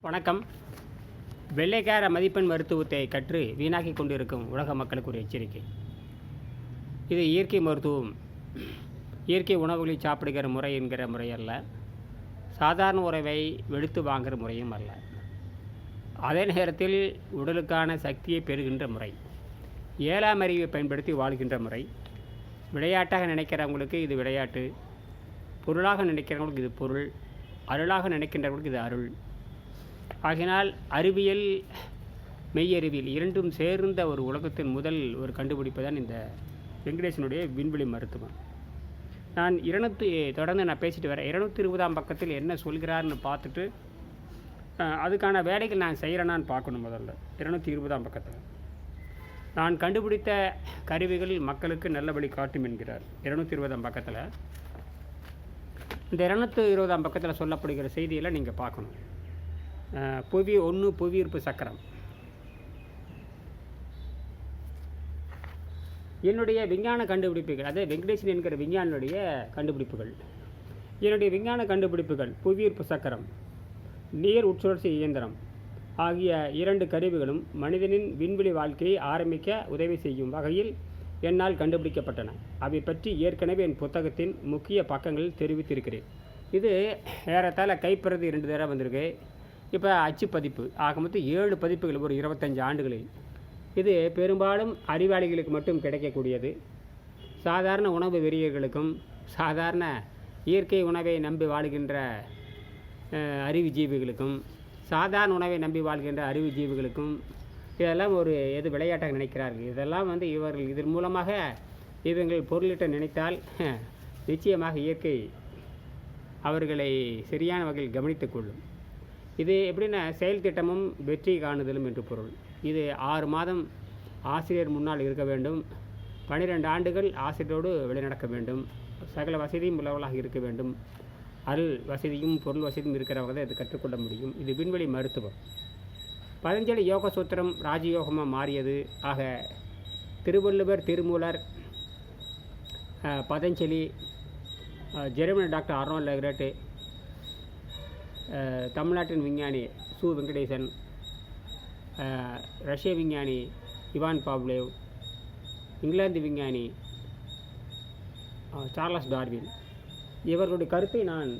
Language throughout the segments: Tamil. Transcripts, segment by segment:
வணக்கம். வெள்ளைக்கார மதிப்பெண் மருத்துவத்தை கற்று வீணாக்கி கொண்டிருக்கும் உலக மக்களுக்கு ஒரு எச்சரிக்கை. இது இயற்கை மருத்துவம். இயற்கை உணவுகளை சாப்பிடுகிற முறை என்கிற முறை அல்ல. சாதாரண உறவை வெளுத்து வாங்குகிற முறையும் அல்ல. அதே நேரத்தில் உடலுக்கான சக்தியை பெறுகின்ற முறை. ஏழாம் அறிவை பயன்படுத்தி வாழ்கின்ற முறை. விளையாட்டாக நினைக்கிறவங்களுக்கு இது விளையாட்டு. பொருளாக நினைக்கிறவங்களுக்கு இது பொருள். அருளாக நினைக்கின்றவங்களுக்கு இது அருள். ஆகினால் அறிவியல் மெய்யறிவியல் இரண்டும் சேர்ந்த ஒரு உலகத்தின் முதல் ஒரு கண்டுபிடிப்பு தான் இந்த வெங்கடேசனுடைய விண்வெளி மருத்துவம். நான் இருநூத்தி தொடர்ந்து நான் பேசிட்டு வரேன். இருநூத்தி இருபதாம் பக்கத்தில் என்ன சொல்கிறார்னு பார்த்துட்டு அதுக்கான வேலைகள் நான் செய்கிறேனான்னு பார்க்கணும் முதல்ல. இருநூத்தி இருபதாம் பக்கத்தில். நான் கண்டுபிடித்த கருவிகள் மக்களுக்கு நல்ல வழி காட்டும் என்கிறார். இருநூத்தி இருபதாம் பக்கத்தில். இந்த இருநூத்தி இருபதாம் பக்கத்தில் சொல்லப்படுகிற செய்தியெல்லாம் நீங்கள் பார்க்கணும். புவி ஒன்று புவியீர்ப்பு சக்கரம். என்னுடைய விஞ்ஞான கண்டுபிடிப்புகள் அதாவது வெங்கடேசன் என்கிற விஞ்ஞானியுடைய கண்டுபிடிப்புகள். என்னுடைய விஞ்ஞான கண்டுபிடிப்புகள் புவியீர்ப்பு சக்கரம் நீர் உட்சுழற்சி இயந்திரம் ஆகிய இரண்டு கருவிகளும் மனிதனின் விண்வெளி வாழ்க்கையை ஆரம்பிக்க உதவி செய்யும் வகையில் என்னால் கண்டுபிடிக்கப்பட்டன. அவை பற்றி ஏற்கனவே என் புத்தகத்தின் முக்கிய பக்கங்களில் தெரிவித்திருக்கிறேன். இது ஏறத்தாழ கைப்பிறது இரண்டு தடவை வந்திருக்கு. இப்போ அச்சு பதிப்பு. ஆக மொத்தம் ஏழு பதிப்புகள் ஒரு இருபத்தஞ்சு ஆண்டுகளில். இது பெரும்பாலும் அறிவாளிகளுக்கு மட்டும் கிடைக்கக்கூடியது. சாதாரண உணவு வெறியர்களுக்கும் சாதாரண இயற்கை உணவை நம்பி வாழ்கின்ற அறிவு ஜீவிகளுக்கும் சாதாரண உணவை நம்பி வாழ்கின்ற அறிவு ஜீவிகளுக்கும் இதெல்லாம் ஒரு எது விளையாட்டாக நினைக்கிறார்கள்? இதெல்லாம் வந்து இவர்கள் இதன் மூலமாக இவங்கள் பொருளிட்ட நினைத்தால் நிச்சயமாக இயற்கை அவர்களை சரியான வகையில் கவனித்துக் கொள்ளும். இது எப்படின்னா செயல் திட்டமும் வெற்றி காணுதலும் என்று பொருள். இது ஆறு மாதம் ஆசிரியர் முன்னால் இருக்க வேண்டும். பன்னிரெண்டு ஆண்டுகள் ஆசிரியரோடு வெளிநடக்க வேண்டும். சகல வசதியும் உள்ளவர்களாக இருக்க வேண்டும். அருள் வசதியும் பொருள் வசதியும் இருக்கிறவங்க தான் இது கற்றுக்கொள்ள முடியும். இது விண்வெளி மருத்துவம். பதஞ்சலி யோக சூத்திரம் ராஜயோகமாக மாறியது. ஆக Thiruvalluvar Thirumoolar Patanjali German Germany doctor Arun லெக்ரேட்டு தமிழ்நாட்டின் விஞ்ஞானி சு. வெங்கடேசன் ரஷ்ய விஞ்ஞானி இவான் பாப்லேவ் இங்கிலாந்து விஞ்ஞானி சார்லஸ் டார்வின். இவர்களுடைய கருத்தை நான்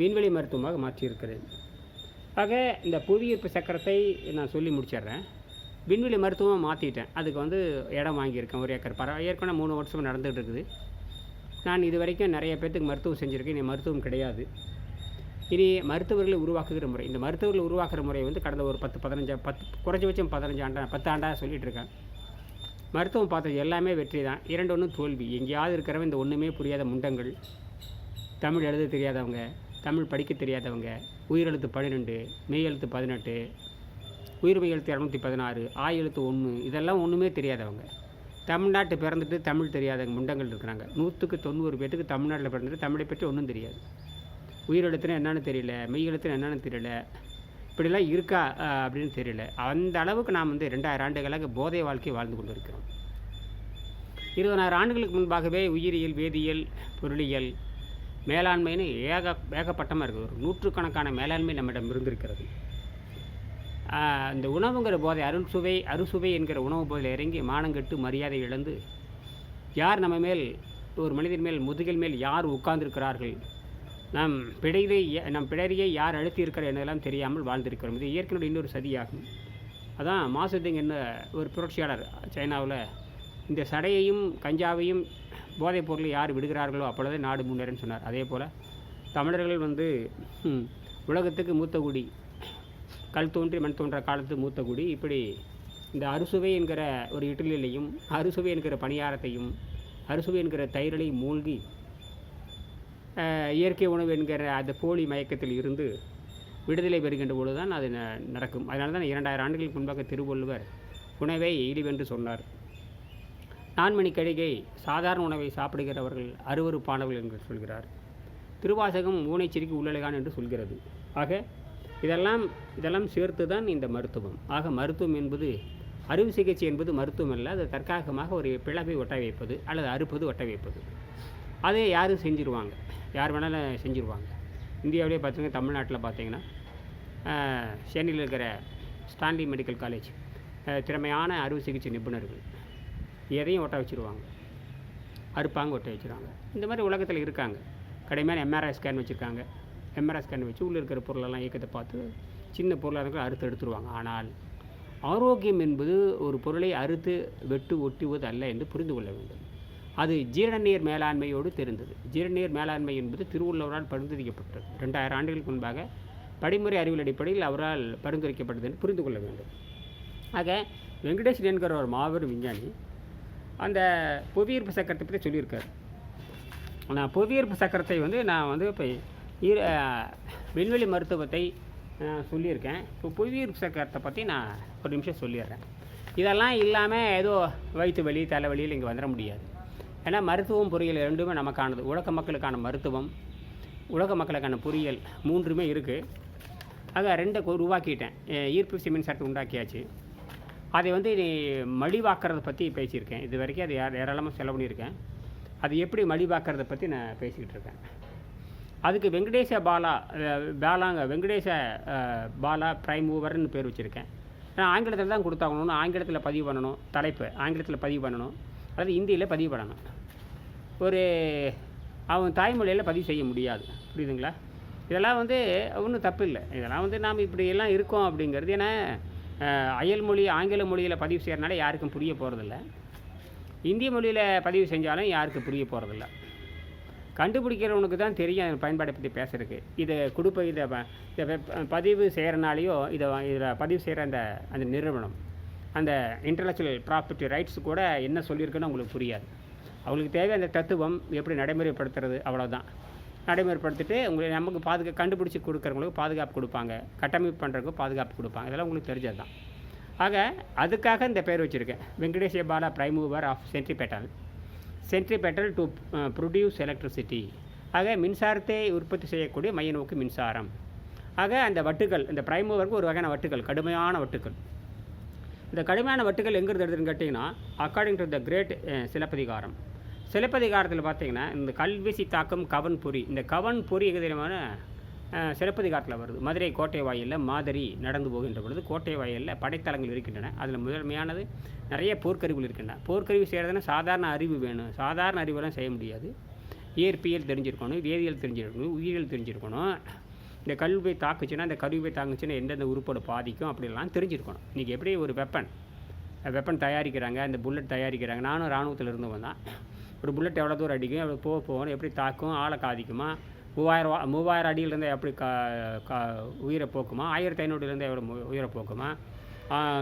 விண்வெளி மருத்துவமாக மாற்றியிருக்கிறேன். ஆக இந்த புவியீர்ப்பு சக்கரத்தை நான் சொல்லி முடிச்சிடுறேன். விண்வெளி மருத்துவமாக மாற்றிட்டேன் அதுக்கு வந்து இடம் வாங்கியிருக்கேன். ஒரு ஏக்கர். பர ஏற்கனவே மூணு வருஷம் நடந்துகிட்டு இருக்குது. நான் இது வரைக்கும் நிறைய பேர்த்துக்கு மருத்துவம் செஞ்சுருக்கேன். இனி மருத்துவம் கிடையாது. இனி மருத்துவர்களை உருவாக்குகிற முறை. இந்த மருத்துவர்களை உருவாக்குற முறை வந்து கடந்த ஒரு பத்து பதினஞ்சு பத்து குறைஞ்சபட்சம் பதினஞ்சு ஆண்டா பத்து ஆண்டாக சொல்லிகிட்டு இருக்கேன் மருத்துவம் பார்த்தது எல்லாமே வெற்றி தான். இரண்டு ஒன்றும் தோல்வி. எங்கேயாவது இருக்கிறவன் இந்த ஒன்றுமே புரியாத முண்டங்கள். தமிழ் எழுத தெரியாதவங்க தமிழ் படிக்க தெரியாதவங்க உயிரெழுத்து பன்னிரெண்டு மெய் எழுத்து பதினெட்டு உயிர்மை எழுத்து இரநூத்தி பதினாறு ஆய் எழுத்து ஒன்று இதெல்லாம் ஒன்றுமே தெரியாதவங்க. தமிழ்நாட்டு பிறந்துட்டு தமிழ் தெரியாத முண்டங்கள் இருக்கிறாங்க. நூற்றுக்கு தொண்ணூறு பேர்த்துக்கு தமிழ்நாட்டில் பிறந்துட்டு தமிழை பற்றி ஒன்றும் தெரியாது. உயிரெழுத்துனா என்னென்னு தெரியல மெய் எழுத்துனா என்னென்னு தெரியல இப்படிலாம் இருக்கா அப்படின்னு தெரியல. அந்த அளவுக்கு நாம் வந்து ரெண்டாயிரம் ஆண்டுகளாக போதை வாழ்க்கை வாழ்ந்து கொண்டு இருக்கிறோம் இருபதாயிரம் ஆண்டுகளுக்கு முன்பாகவே உயிரியல் வேதியியல் பொருளியல் மேலாண்மைன்னு ஏக ஏகப்பட்டமாக இருக்குது. ஒரு நூற்றுக்கணக்கான மேலாண்மை நம்மிடம் இருந்திருக்கிறது. இந்த உணவுங்கிற போதை அருள் சுவை அறுசுவை என்கிற உணவு போதையில் இறங்கி மானங்கெட்டு மரியாதை இழந்து யார் நம்ம மேல் ஒரு மனிதன் மேல் முதுகில் மேல் யார் உட்கார்ந்திருக்கிறார்கள்? நம் பிடையை நம் பிடரியை யார் அழுத்தியிருக்கிறார் என்னதெல்லாம் தெரியாமல் வாழ்ந்திருக்கிறோம். இது இயற்கையினுடைய இன்னொரு சதியாகும். அதான் மாசுதிங் என்ன ஒரு புரட்சியாளர் சைனாவில் இந்த சடையையும் கஞ்சாவையும் போதைப் பொருளை யார் விடுகிறார்களோ அப்பொழுதே நாடு முன்னேறன்னு சொன்னார். அதே போல் தமிழர்கள் வந்து உலகத்துக்கு மூத்த குடி கல் தோன்றி மண் தோன்ற காலத்து மூத்த குடி இப்படி இந்த அறுசுவை என்கிற ஒரு இட்லிலையும் அறுசுவை என்கிற பணியாரத்தையும் அறுசுவை என்கிற தயிரலை மூழ்கி இயற்கை உணவு என்கிற அந்த போலி மயக்கத்தில் இருந்து விடுதலை பெறுகின்ற பொழுது தான் அது நடக்கும். அதனால தான் இரண்டாயிரம் ஆண்டுகளுக்கு முன்பாக திருவள்ளுவர் உணவை இழிவென்று சொன்னார். நான்மணி கழிகை சாதாரண உணவை சாப்பிடுகிறவர்கள் அருவருப்பானவர்கள் என்று சொல்கிறார். திருவாசகம் ஊனைச்சிரிக்கு உள்ளழகான் என்று சொல்கிறது. ஆக இதெல்லாம் இதெல்லாம் சேர்த்து தான் இந்த மருத்துவம். ஆக மருத்துவம் என்பது அறுவை சிகிச்சை என்பது மருத்துவம் அல்ல அது தற்காகமாக ஒரு பிளவை ஒட்ட வைப்பது அல்லது அறுப்பது ஒட்ட வைப்பது. அதை யாரும் செஞ்சிருவாங்க. யார் வேணாலும் செஞ்சுருவாங்க. இந்தியாவிலே பார்த்தீங்கன்னா தமிழ்நாட்டில் பார்த்தீங்கன்னா சென்னையில் இருக்கிற ஸ்டான்லி மெடிக்கல் காலேஜ் திறமையான அறுவை சிகிச்சை நிபுணர்கள் எதையும் ஒட்ட வச்சுருவாங்க. அறுப்பாங்க ஒட்ட வச்சுருவாங்க. இந்த மாதிரி உலகத்தில் இருக்காங்க. கடைமையான எம்ஆர்ஐ ஸ்கேன் வச்சுருக்காங்க. எம்ஆர்ஐ ஸ்கேன் வச்சு உள்ளே இருக்கிற பொருளெல்லாம் இயக்கத்தை பார்த்து சின்ன பொருளாக இருக்கிற அறுத்து எடுத்துருவாங்க. ஆனால் ஆரோக்கியம் என்பது ஒரு பொருளை அறுத்து வெட்டு ஒட்டுவது அல்ல என்று புரிந்து கொள்ள வேண்டும். அது ஜீரணநீர் மேலாண்மையோடு தெரிந்தது. ஜீரணநீர் மேலாண்மை என்பது திருவள்ளுவரால் பரிந்துரைக்கப்பட்டது. ரெண்டாயிரம் ஆண்டுகளுக்கு முன்பாக படிமுறை அறிவியல் அடிப்படையில் அவரால் பரிந்துரைக்கப்பட்டது என்று புரிந்து கொள்ள வேண்டும். ஆக வெங்கடேசன் என்கிற ஒரு மாபெரும் விஞ்ஞானி அந்த புவியீர்ப்பு சக்கரத்தை பற்றி சொல்லியிருக்காரு. நான் புவியீர்ப்பு சக்கரத்தை வந்து நான் வந்து இப்போ ஈர விண்வெளி மருத்துவத்தை சொல்லியிருக்கேன். இப்போ புவியீர்ப்பு சக்கரத்தை பற்றி நான் ஒரு நிமிஷம் சொல்லிடுறேன். இதெல்லாம் இல்லாமல் ஏதோ வயிற்று வலி தலைவலியில் இங்கே வந்துட முடியாது. ஏன்னா மருத்துவம் பொறியியல் ரெண்டுமே நமக்கானது. உலக மக்களுக்கான மருத்துவம் உலக மக்களுக்கான பொறியியல் மூன்றுமே இருக்குது ஆக ரெண்டை உருவாக்கிட்டேன். ஈர்ப்பு சிமெண்ட் சட்டை உண்டாக்கியாச்சு. அதை வந்து நீ மடிவாக்கிறத பற்றி பேசியிருக்கேன். இது வரைக்கும் அது யார் ஏராளமாக செலவு பண்ணியிருக்கேன். அது எப்படி மடிவாக்கிறத பற்றி நான் பேசிக்கிட்டு இருக்கேன். அதுக்கு வெங்கடேச பாலா பாலாங்க வெங்கடேச பாலா ப்ரைம் மூவர்னு பேர் வச்சுருக்கேன். நான் ஆங்கிலத்தில் தான் கொடுத்தாகணும்னு ஆங்கிலத்தில் பதிவு பண்ணணும் தலைப்பு ஆங்கிலத்தில் பதிவு பண்ணணும். அதாவது இந்தியில் பதிவு பண்ணணும். ஒரு அவன் தாய்மொழியில் பதிவு செய்ய முடியாது. புரியுதுங்களா? இதெல்லாம் வந்து ஒன்றும் தப்பு இல்லை. இதெல்லாம் வந்து நாம் இப்படியெல்லாம் இருக்கோம் அப்படிங்கிறது. ஏன்னா அயல் மொழி ஆங்கில மொழியில் பதிவு செய்கிறனால யாருக்கும் புரிய போகிறதில்ல இந்திய மொழியில் பதிவு செஞ்சாலும் யாருக்கும் புரிய போகிறதில்ல கண்டுபிடிக்கிறவனுக்கு தான் தெரியும் அதன் பயன்பாடை பற்றி பேசுறதுக்கு. இதை கொடுப்ப இதை இதை பதிவு செய்கிறனாலையோ இதை இதில் பதிவு செய்கிற அந்த அந்த நிறுவனம். அந்த இன்டலெக்சுவல் ப்ராப்பர்ட்டி ரைட்ஸ் கூட என்ன சொல்லியிருக்குன்னு அவங்களுக்கு புரியாது. அவங்களுக்கு தேவை அந்த தத்துவம் எப்படி நடைமுறைப்படுத்துறது அவ்வளோதான் நடைமுறைப்படுத்திட்டு உங்களுக்கு நமக்கு பாதுகா கண்டுபிடிச்சி கொடுக்குறவங்களுக்கு பாதுகாப்பு கொடுப்பாங்க. கட்டமைப்பு பண்ணுறதுக்கு பாதுகாப்பு கொடுப்பாங்க. இதெல்லாம் உங்களுக்கு தெரிஞ்சது தான் ஆக அதுக்காக இந்த பேர் வச்சுருக்கேன். Venkatesha Bala prime mover of centripetal centripetal to produce electricity ஆக மின்சாரத்தை உற்பத்தி செய்யக்கூடிய மைய நோக்கு மின்சாரம். ஆக அந்த வட்டுகள் இந்த பிரைம் மூவருக்கு ஒரு வகையான வட்டுகள் கடுமையான வட்டுகள் இந்த கடுமையான வட்டுகள் எங்கிருந்து எடுத்துன்னு கேட்டிங்கன்னா according to the great Silappathikaram. சிலப்பதிகாரத்தில் பார்த்தீங்கன்னா இந்த கல்வீசி தாக்கம் கவன் பொறி. இந்த கவன் பொறி எதிரமான சிலப்பதிகாரத்தில் வருது. மதுரை கோட்டை வாயிலில் மாதிரி நடந்து போகின்ற பொழுது கோட்டை வாயிலில் படைத்தளங்கள் இருக்கின்றன. அதில் முதன்மையானது நிறைய போர்க்கருவிகள் இருக்கின்றன. போர்க்கருவி செய்கிறதுனா சாதாரண அறிவு வேணும். சாதாரண அறிவெல்லாம் செய்ய முடியாது. இயற்பியல் தெரிஞ்சிருக்கணும் வேதியியல் தெரிஞ்சிருக்கணும் உயிரியல் தெரிஞ்சிருக்கணும். இந்த கல்வி தாக்குச்சுன்னா இந்த கருவி தாக்குச்சுன்னா எந்தெந்த உறுப்போட பாதிக்கும் அப்படிலாம் தெரிஞ்சிருக்கணும். இன்றைக்கி எப்படி ஒரு வெப்பன் வெப்பன் தயாரிக்கிறாங்க அந்த புல்லட் தயாரிக்கிறாங்க. நானும் இராணுவத்தில் இருந்தவன் தான். ஒரு புல்லட் எவ்வளோ தூரம் அடிக்கும் எவ்வளோ போக போகணும் எப்படி தாக்கும் ஆளை காதிக்குமா மூவாயிரம் மூவாயிரம் அடியில் எப்படி கா கா உயிரை போக்குமா ஆயிரத்தி ஐநூறுலேருந்து எவ்வளோ உயிரை போக்குமா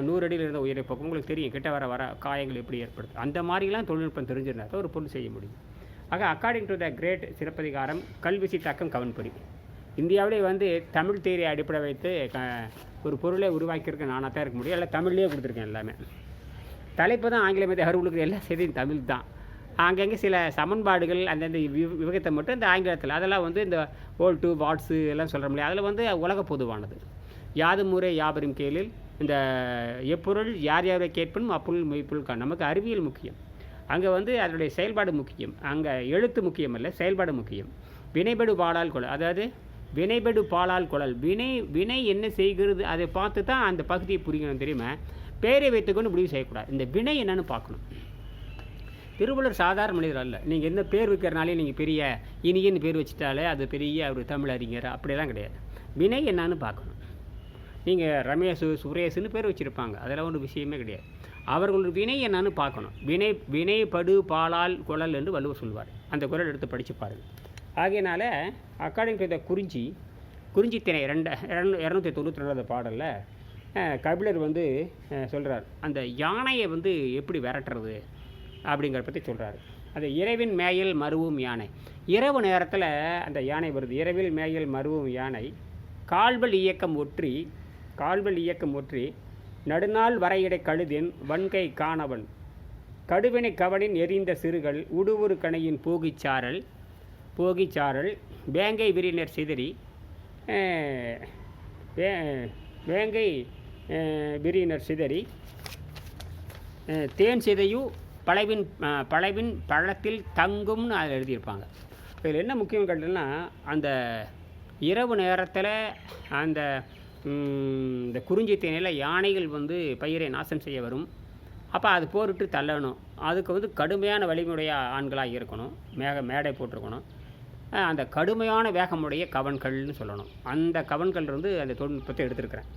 நூறு அடியில் உயிரை போக்கும் உங்களுக்கு தெரியும். கிட்ட வர வர காயங்கள் எப்படி ஏற்படுது. அந்த மாதிரிலாம் தொழில்நுட்பம் தெரிஞ்சிருந்தா தான் ஒரு பொருள் செய்ய முடியும். ஆக அக்கார்டிங் டு த கிரேட் சிறப்பதிகாரம் கல்விசி தாக்கம் கவன்படி இந்தியாவிலே வந்து தமிழ் தேரியை அடிப்படை வைத்து க ஒரு பொருளை உருவாக்கியிருக்க நானாக தான் இருக்க முடியும். எல்லாம் தமிழ்லேயே கொடுத்துருக்கேன் எல்லாமே. தலைப்பு தான் ஆங்கிலம் மீது அறிவுகளுக்கு எல்லா செய்தியும் தமிழ் தான். அங்கங்கே சில சமன்பாடுகள் அந்தந்த விவகத்தை மட்டும் இந்த ஆங்கிலத்தில். அதெல்லாம் வந்து இந்த ஓல்டு வாட்ஸு எல்லாம் சொல்கிற முடியாது. அதில் வந்து உலக பொதுவானது. யாது முறை யாவரும் கேளில் இந்த எப்பொருள் யார் யாரை கேட்பனும் அப்பொருள் மெய்ப்பொருள் காண் நமக்கு அறிவியல் முக்கியம். அங்கே வந்து அதனுடைய செயல்பாடு முக்கியம். அங்கே எழுத்து முக்கியம் இல்லை செயல்பாடு முக்கியம். வினைபடு வாழால் கொள் அதாவது வினைபடு பாலால் குழல். வினை வினை என்ன செய்கிறது? அதை பார்த்து தான் அந்த பகுதியை புரியணும் தெரியுமா? பேரை வைத்துக்கொண்டு முடிவு செய்யக்கூடாது. இந்த வினை என்னன்னு பார்க்கணும். திருவள்ளுவர் சாதாரண மனிதர் அல்ல. நீங்கள் என்ன பேர் வைக்கிறனாலே நீங்கள் பெரிய இனியன்னு பேர் வச்சுட்டாலே அது பெரிய ஒரு தமிழ் அறிஞர். அப்படியெல்லாம் கிடையாது. வினை என்னன்னு பார்க்கணும். நீங்கள் ரமேஷ் சுரேஷ்னு பேர் வச்சுருப்பாங்க. அதெல்லாம் ஒரு விஷயமே கிடையாது. அவர்களோட வினை என்னான்னு பார்க்கணும். வினை வினை படு பாலால் குழல் என்று வள்ளுவர் சொல்வார் அந்த குரல் எடுத்து படித்து பாருங்கள் ஆகையினால அக்கார்டிங் டு த குறிஞ்சி குறிஞ்சி திணை ரெண்டு இரநூ இரநூத்தி தொண்ணூற்றி ரெண்டாவது பாடலில் கபிலர் வந்து சொல்கிறார் அந்த யானையை வந்து எப்படி விரட்டுறது அப்படிங்கிற பற்றி சொல்கிறாரு அது இரவின் மேயல் மருவும் யானை. இரவு நேரத்தில் அந்த யானை வருது. இரவில் மேயல் மருவும் யானை. கால்வல் இயக்கம் ஒற்றி கால்வல் இயக்கம் ஒற்றி நடுநாள் வரையிடை கழுதின் வன்கை காணவன். கடுவினை கவனின் எரிந்த சிறுகள் உடுவுரு கணையின் போகிச்சாரல் போகிச்சாரல். வேங்கை விரினர் சிதறி வே- வேங்கை விரியினர் சிதறி தேன் சிதையு பழவின் பழவின் பழத்தில் தங்கும்னு அதில் எழுதியிருப்பாங்க. இதில் என்ன முக்கியம் கேட்டீங்கன்னா அந்த இரவு நேரத்தில் அந்த இந்த குறிஞ்சி தேனியில் யானைகள் வந்து பயிரை நாசம் செய்ய வரும். அப்போ அது போரிட்டு தள்ளணும். அதுக்கு வந்து கடுமையான வழிமுறையாக ஆண்களாக இருக்கணும். மேக மேடை போட்டிருக்கணும். அந்த கடுமையான வேகமுடைய கவன்கள்னு சொல்லணும். அந்த கவன்கள் இருந்து அந்த தொழில்நுட்பத்தை எடுத்திருக்கிறேன்.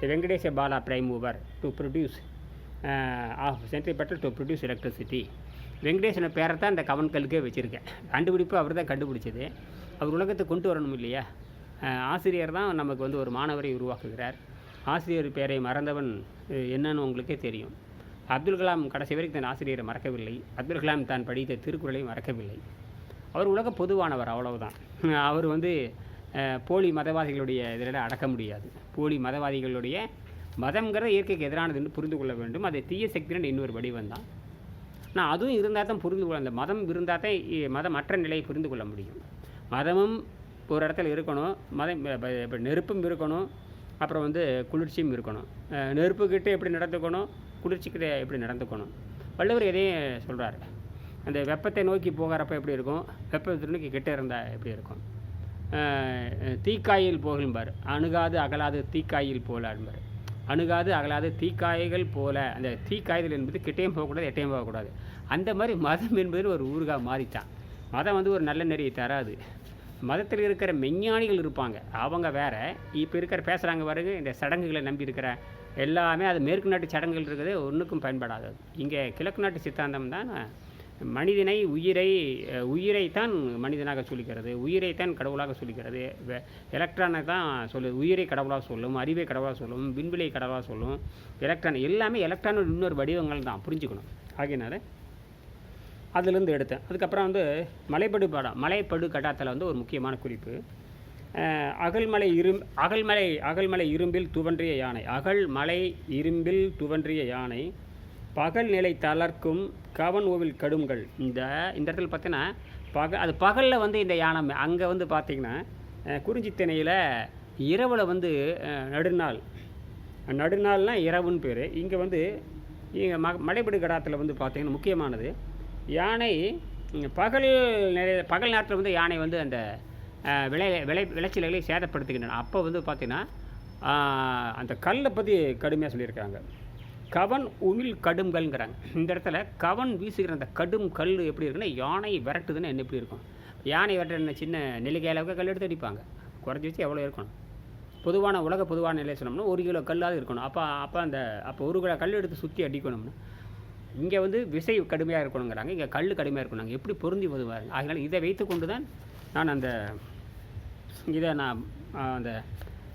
The Venkatesa Bala prime mover to produce of centripetal to produce electricity வெங்கடேசனை பேரை தான் இந்த கவன்களுக்கே வச்சுருக்கேன். கண்டுபிடிப்பு அவர் தான் கண்டுபிடிச்சது. அவர் உலகத்தை கொண்டு வரணும் இல்லையா? ஆசிரியர் தான் நமக்கு வந்து ஒரு மாணவரை உருவாக்குகிறார். ஆசிரியர் பேரை மறந்தவன் என்னன்னு உங்களுக்கே தெரியும். அப்துல் கலாம் கடைசி வரைக்கும் தன் ஆசிரியரை மறக்கவில்லை. அப்துல் கலாம் தான் படித்த திருக்குறளை மறக்கவில்லை. அவர் உலக பொதுவானவர் அவ்வளவுதான். அவர் வந்து போலி மதவாதிகளுடைய இதில் அடக்க முடியாது. போலி மதவாதிகளுடைய மதம்ங்கிறது இயற்கைக்கு எதிரானது என்று புரிந்து கொள்ள வேண்டும். அது தீய சக்தியின் இன்னொரு வடிவம் தான். நான் அதுவும் இருந்தால் தான் புரிந்து கொள்ள அந்த மதம் இருந்தால் தான் மதமற்ற நிலையை புரிந்து கொள்ள முடியும். மதமும் ஒரு இடத்துல இருக்கணும் மதம் இப்போ நெருப்பும் இருக்கணும் அப்புறம் வந்து குளிர்ச்சியும் இருக்கணும். நெருப்புக்கிட்ட எப்படி நடந்துக்கணும் குளிர்ச்சிக்கிட்ட எப்படி நடந்துக்கணும்? வள்ளுவர் எதையும் சொல்கிறார் அந்த வெப்பத்தை நோக்கி போகிறப்ப எப்படி இருக்கும்? வெப்பத்தை நோக்கி கிட்ட இருந்தால் எப்படி இருக்கும்? தீக்காயில் போகும்பார் அணுகாது அகலாது தீக்காயில் போல என்பார் அணுகாது அகலாது தீக்காய்கள் போல. அந்த தீக்காய்தல் என்பது கிட்டேயும் போகக்கூடாது எட்டையும் போகக்கூடாது. அந்த மாதிரி மதம் என்பது ஒரு ஊருகாக மாறித்தான் மதம் வந்து ஒரு நல்ல நெறியை தராது. மதத்தில் இருக்கிற மெஞ்ஞானிகள் இருப்பாங்க. அவங்க வேற. இப்போ இருக்கிற பேசுகிறாங்க பாருங்க இந்த சடங்குகளை நம்பி இருக்கிற. எல்லாமே அது மேற்கு நாட்டு சடங்குகள் இருக்கிறது ஒன்றுக்கும் பயன்படாதது. இங்கே கிழக்கு நாட்டு சித்தாந்தம் தான் மனிதனை உயிரை உயிரைத்தான் மனிதனாக சொல்லிக்கிறது உயிரைத்தான் கடவுளாக சொல்லிக்கிறது வெ- எலக்ட்ரானை தான் சொல்லு உயிரை கடவுளாக சொல்லும் அறிவை கடவுளாக சொல்லும் விண்வெளியை கடவுளாக சொல்லும். எலக்ட்ரான் எல்லாமே எலக்ட்ரானோட இன்னொரு வடிவங்கள் தான் புரிஞ்சுக்கணும். ஆகையினால அதுலேருந்து எடுத்தேன். அதுக்கப்புறம் வந்து மலைப்படு படம் மலைப்படு கட்டாத்தில் வந்து ஒரு முக்கியமான குறிப்பு. அகல்மலை இரும் அகல்மலை அகல்மலை இரும்பில் துவன்றிய யானை அகல்மலை இரும்பில் துவன்றிய யானை பகல் நிலை தளர்க்கும் கவன் ஓவில் கடுங்கள் இந்த இந்த இடத்துல பார்த்தீங்கன்னா பக அது பகலில் வந்து இந்த யானை அங்கே வந்து பார்த்தீங்கன்னா குறிஞ்சி திணையில் இரவில் வந்து நடுநாள். நடுநாள்னால் இரவுன்னு பேர். இங்கே வந்து இங்கே ம மலைப்படு கடாத்தில் வந்து பார்த்திங்கன்னா முக்கியமானது. யானை பகல் நிலை பகல் நேரத்தில் வந்து யானை வந்து அந்த விளை விளை விளைச்சல்களை சேதப்படுத்துகின்றன. அப்போ வந்து பார்த்திங்கன்னா அந்த கல்லை பற்றி கடுமையாக சொல்லியிருக்காங்க. கவன் உமிழ் கடும்கள்ங்கிறாங்க இந்த இடத்துல கவன் வீசுகிற அந்த கடும் கல் எப்படி இருக்குன்னா யானை விரட்டுதுன்னா என்ன எப்படி இருக்கும்? யானை விரட்டுற சின்ன நெல்லிக்காய் அளவுக்கு கல் எடுத்து அடிப்பாங்க. குறைஞ்சி வச்சு எவ்வளோ இருக்கணும்? பொதுவான உலக பொதுவான நிலை சொன்னோம்னா ஒரு கிலோ கல்லாவது இருக்கணும். அப்போ அப்போ அந்த அப்போ ஒரு கிலோ கல் எடுத்து சுற்றி அடிக்கணும்னா இங்கே வந்து விசை கடுமையாக இருக்கணுங்கிறாங்க. இங்கே கல் கடுமையாக இருக்கணும் எப்படி பொருந்தி போதுவாருங்க அதனால் இதை வைத்து கொண்டு தான் நான் அந்த இதை நான் அந்த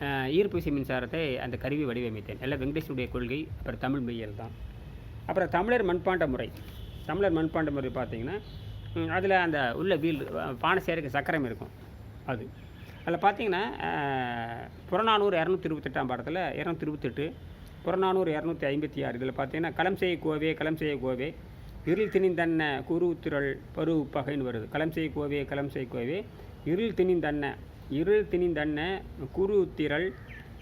ஆ, ஈர்ப்பு விசை மின்சாரத்தை அந்த கருவி வடிவமைத்தேன். எல்லாம் வெங்கடேஷனுடைய கொள்கை அப்புறம் தமிழ் மெய்யல் தான். அப்புறம் தமிழர் மண்பாண்ட முறை. தமிழர் மண்பாண்ட முறை பார்த்தீங்கன்னா அதில் அந்த உள்ள வீல் பானை சேருக்கு சக்கரம் இருக்கும். அது. அதில் பார்த்தீங்கன்னா புறநானூறு இரநூத்தி இருபத்தெட்டாம் பாடத்தில் இரநூத்தி இருபத்தெட்டு புறநானூறு இரநூத்தி ஐம்பத்தி ஆறு இதில் பார்த்தீங்கன்னா களம் செய்ய கோவே களம் செய்ய கோவே இருள் திணிந்தன்ன குரு திரள் பரு பகைன்னு வருது. களம் செய்ய கோவே களம் செய்ய கோவே இருள் திணிந்தன்ன இரு திணிந்தன்ன குரு திரள்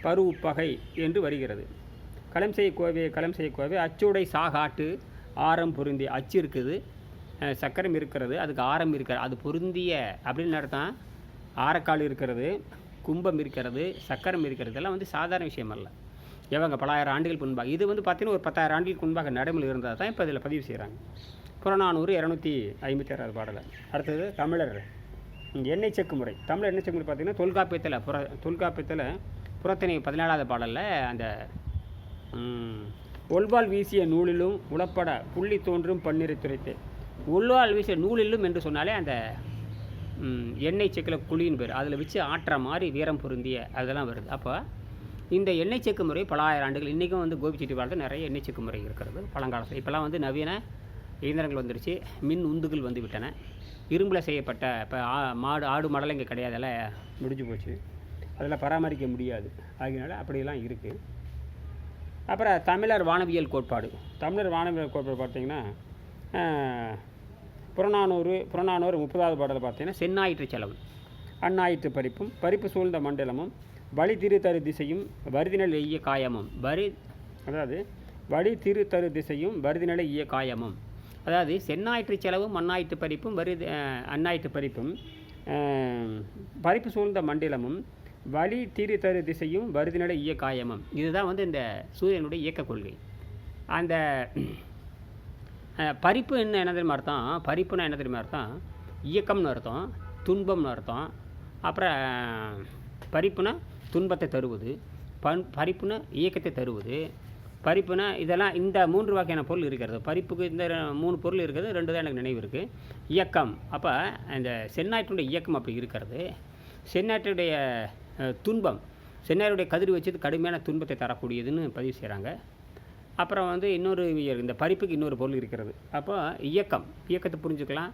பரு பகை என்று வருகிறது. களம் செய்ய கோவே களம் செய்ய கோவே அச்சுடை சாகாட்டு ஆரம் பொருந்தி அச்சு இருக்குது சக்கரம் இருக்கிறது அதுக்கு ஆரம் இருக்கிறது அது பொருந்திய அப்படின்னு அர்த்தம். ஆரக்கால் இருக்கிறது கும்பம் இருக்கிறது சக்கரம் இருக்கிறது இதெல்லாம் வந்து சாதாரண விஷயம் அல்ல. எவங்க பலாயிரம் ஆண்டுகள் முன்பாக இது வந்து பார்த்தீங்கன்னா ஒரு பத்தாயிரம் ஆண்டுகளுக்கு முன்பாக நடைமுறை இருந்தால் தான் இப்போ இதில் பதிவு செய்கிறாங்க புறநானூறு இரநூத்தி ஐம்பத்தி ஆறாவது பாடலை. அடுத்தது தமிழர் எண்ணெய் செக்கு முறை. தமிழ் எண்ணெய் செக்கு முறை பார்த்தீங்கன்னா தொல்காப்பியத்தில் புற தொல்காப்பியத்தில் புறத்திணை பதினேழாவது பாடலில் அந்த ஒல்வால் வீசிய நூலிலும் உளப்பட புள்ளி தோன்றும் பன்னிரை துரைத்து. உள்வால் வீசிய நூலிலும் என்று சொன்னாலே அந்த எண்ணெய் செக்கில் குழியின் பேர். அதில் வச்சு ஆட்டுற மாதிரி வீரம் பொருந்திய அதெல்லாம் வருது. அப்போ இந்த எண்ணெய் செக்கு முறை பலாயிரம் ஆண்டுகள் இன்றைக்கும் வந்து கோபிச்செட்டி வாழ்த்து நிறைய எண்ணெய் செக்கு முறை இருக்கிறது. பழங்காலத்தில். இப்போல்லாம் வந்து நவீன இயந்திரங்கள் வந்துருச்சு. மின் உந்துகள் வந்து விட்டன. இரும்பில் செய்யப்பட்ட இப்போ மாடு ஆடு மாடெல்லாம் இங்கே கிடையாதுல முடிஞ்சு போச்சு. அதெல்லாம் பராமரிக்க முடியாது. ஆகியனால அப்படியெல்லாம் இருக்குது அப்புறம் தமிழர் வானவியல் கோட்பாடு. தமிழர் வானவியல் கோட்பாடு பார்த்திங்கன்னா புறநானூறு புறநானூறு முப்பதாவது பாடல் பார்த்தீங்கன்னா செந்நாயிற்று செலவு அந்நாயிற்று பறிப்பும் பறிப்பு சூழ்ந்த மண்டலமும் வழி திரு தரு திசையும் வருதினல் இய காயமும். வரி அதாவது வழி திரு தரு திசையும் வருதினலை ஈய காயமும். அதாவது செந்நாயிற்று செலவும் மண்ணாயிற்று பறிப்பும் வரு அஹ், அந்நாயிற்று பறிப்பும் பறிப்பு சூழ்ந்த மண்டலமும் வழி திரு தரு திசையும் வருதினடை இய காயமும் இதுதான் வந்து இந்த சூரியனுடைய இயக்க கொள்கை. அந்த பறிப்பு என்ன என்ன தெரியுமா அர்த்தம்? பறிப்புனா என்ன தெரியுமா அர்த்தம்? இயக்கம்னு அர்த்தம் துன்பம்னு அர்த்தம். அப்புறம் பறிப்புனா துன்பத்தை தருவது பண் பறிப்புனா இயக்கத்தை தருவது பறிப்புனா இதெல்லாம் இந்த மூன்று வகையான பொருள் இருக்கிறது. பறிப்புக்கு இந்த மூணு பொருள் இருக்கிறது ரெண்டு தான் எனக்கு நினைவு இருக்குது இயக்கம். அப்போ அந்த செந்நாட்டினுடைய இயக்கம் அப்படி இருக்கிறது. செந்நாட்டுடைய துன்பம். செந்நாட்டுடைய கதிர் வச்சது கடுமையான துன்பத்தை தரக்கூடியதுன்னு பதிவு செய்கிறாங்க அப்புறம் வந்து இன்னொரு இந்த பறிப்புக்கு இன்னொரு பொருள் இருக்கிறது. அப்போ இயக்கம். இயக்கத்தை புரிஞ்சுக்கலாம்.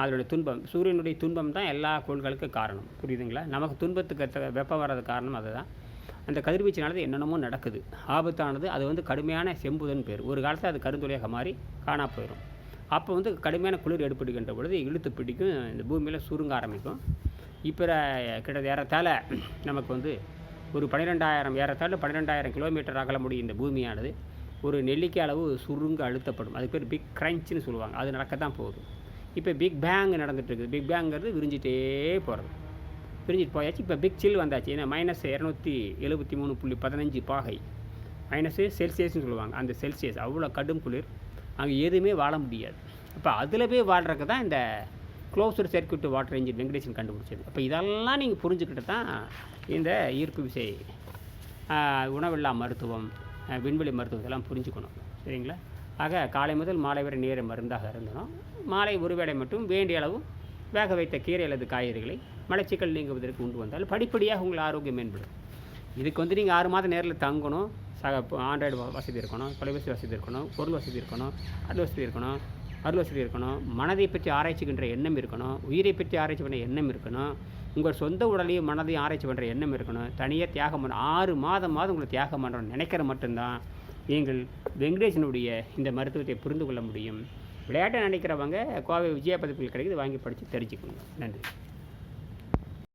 அதனுடைய துன்பம். சூரியனுடைய துன்பம் தான் எல்லா கோள்களுக்கும் காரணம். புரியுதுங்களா? நமக்கு துன்பத்துக்கு வெப்பம் வர்றது காரணம் அதுதான். அந்த கதிர்வீச்சினானது என்னென்னமோ நடக்குது. ஆபத்தானது அது வந்து கடுமையான செம்புதன் பேர். ஒரு காலத்தில் அது கருந்துளையாக மாறி காணா போயிடும் அப்போ வந்து கடுமையான குளிர் ஏற்படுகின்ற பொழுது இழுத்து பிடிக்கும் இந்த பூமியில் சுருங்க ஆரம்பிக்கும். இப்போ கிட்ட ஏறத்தால் நமக்கு வந்து ஒரு பன்னிரெண்டாயிரம் ஏறத்தாழ பன்னிரெண்டாயிரம் கிலோமீட்டர் அகல முடியும் இந்த பூமியானது ஒரு நெல்லிக்காய் அளவு சுருங்க அழுத்தப்படும். அது பேர் பிக் க்ரன்ச்னு சொல்லுவாங்க. அது நடக்க தான் போகுது. இப்போ பிக் பேங் நடந்துட்டு இருக்குது. பிக் பேங்கிறது விரிஞ்சிட்டே போகிறது பிரிஞ்சிட்டு போயாச்சு. இப்போ பிக் சில் வந்தாச்சு. ஏன்னா மைனஸ் இரநூத்தி எழுபத்தி மூணு புள்ளி பதினஞ்சு பாகை. மைனஸு செல்சியஸ்னு சொல்லுவாங்க. அந்த செல்சியஸ் அவ்வளோ கடும் குளிர். அங்கே எதுவுமே வாழ முடியாது. அப்போ அதில் போய் வாழ்கிறதுக்கு தான் இந்த closed circuit water engine Venkatesan கண்டுபிடிச்சது. அப்போ இதெல்லாம் நீங்கள் புரிஞ்சுக்கிட்டு தான் இந்த ஈர்ப்பு விசை உணவில்லா மருத்துவம் விண்வெளி மருத்துவம் இதெல்லாம் புரிஞ்சுக்கணும். சரிங்களா? ஆக காலை முதல் மாலை வரை நேர மருந்தாக இருந்தனும் மாலை ஒரு வேளை மட்டும் வேண்டிய அளவு வேக வைத்த கீரை அல்லது காய்கறிகளை மலச்சிக்கல் நீங்குவதற்கு உண்டு வந்தால் படிப்படியாக உங்கள் ஆரோக்கியம் மேம்படும். இதுக்கு வந்து நீங்கள் ஆறு மாதம் நேரில் தங்கணும். சக ஆண்ட்ராய்டு வசதி இருக்கணும் தொலைபேசி வசதி இருக்கணும் பொருள் வசதி இருக்கணும் அருள் வசதி இருக்கணும் அருள் வசதி இருக்கணும் மனதை பற்றி ஆராய்ச்சிக்கின்ற எண்ணம் இருக்கணும் உயிரை பற்றி ஆராய்ச்சி பண்ணுற எண்ணம் இருக்கணும் உங்கள் சொந்த உடலையும் மனதையும் ஆராய்ச்சி பண்ணுற எண்ணம் இருக்கணும் தனியாக தியாகம் பண்ண ஆறு மாதம் மாதம் உங்களை தியாகம் பண்ணுறோம் நினைக்கிற மட்டும்தான் நீங்கள் வெங்கடேசனுடைய இந்த மருத்துவத்தை புரிந்து கொள்ள முடியும். விளையாட்டை நினைக்கிறவங்க கோவை விஜயா பதிப்பில் கிடைக்குது வாங்கி படித்து தெரிஞ்சுக்கணும் நன்றி.